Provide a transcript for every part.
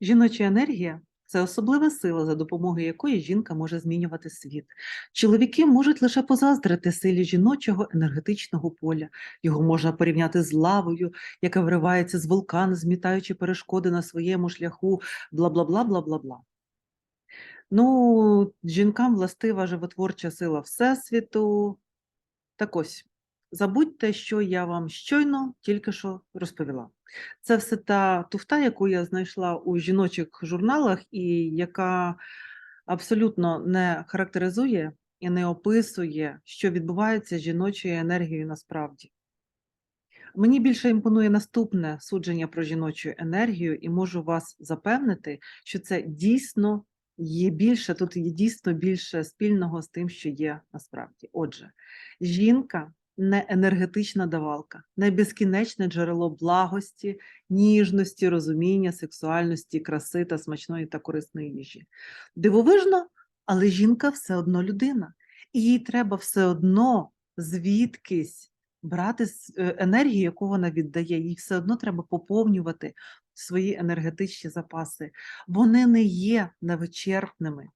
Жіноча енергія це особлива сила, за допомогою якої жінка може змінювати світ. Чоловіки можуть лише позаздрити силі жіночого енергетичного поля. Його можна порівняти з лавою, яка виривається з вулкану, змітаючи перешкоди на своєму шляху, бла бла бла бла бла бла. Ну, жінкам властива животворча сила Всесвіту. Так ось, забудьте, що я вам щойно тільки що розповіла. Це все та туфта, яку я знайшла у жіночих журналах, і яка абсолютно не характеризує і не описує, що відбувається з жіночою енергією насправді. Мені більше імпонує наступне судження про жіночу енергію, і можу вас запевнити, що це дійсно є більше, тут є дійсно більше спільного з тим, що є насправді. Отже, жінка не енергетична давалка, не безкінечне джерело благості, ніжності, розуміння, сексуальності, краси та смачної та корисної їжі. Дивовижно, але жінка все одно людина, і їй треба все одно звідкись брати е, енергію, яку вона віддає, їй все одно треба поповнювати свої енергетичні запаси. Вони не є невичерпними.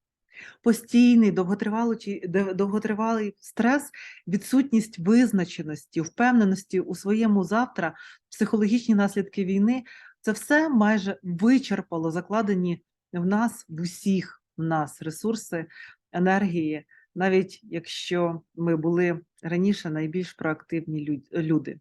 Постійний довготривалий, довготривалий стрес, відсутність визначеності, впевненості у своєму завтра, психологічні наслідки війни це все майже вичерпало закладені в нас, в усіх в нас ресурси енергії, навіть якщо ми були раніше найбільш проактивні люди.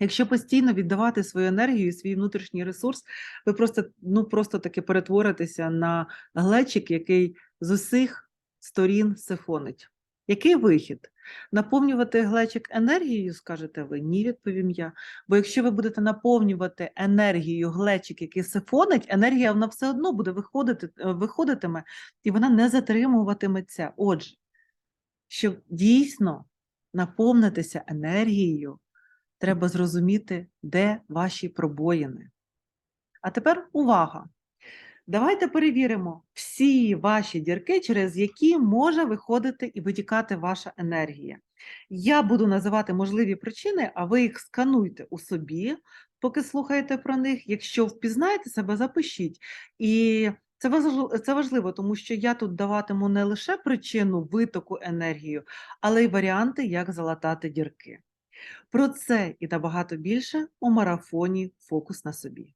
Якщо постійно віддавати свою енергію, і свій внутрішній ресурс, ви просто ну просто таки перетворитеся на глечик, який з усіх сторін сифонить. Який вихід? Наповнювати глечик енергією, скажете ви? Ні, відповім я. Бо якщо ви будете наповнювати енергією глечик, який сифонить, енергія вона все одно буде виходити, е, виходитиме, і вона не затримуватиметься. Отже, щоб дійсно наповнитися енергією, треба зрозуміти, де ваші пробоїни. А тепер увага! Давайте перевіримо всі ваші дірки, через які може виходити і витікати ваша енергія. Я буду називати можливі причини, а ви їх скануйте у собі, поки слухаєте про них. Якщо впізнаєте себе, запишіть. І це важливо, тому що я тут даватиму не лише причину витоку енергії, але й варіанти, як залатати дірки. Про це і набагато більше у марафоні Фокус на собі.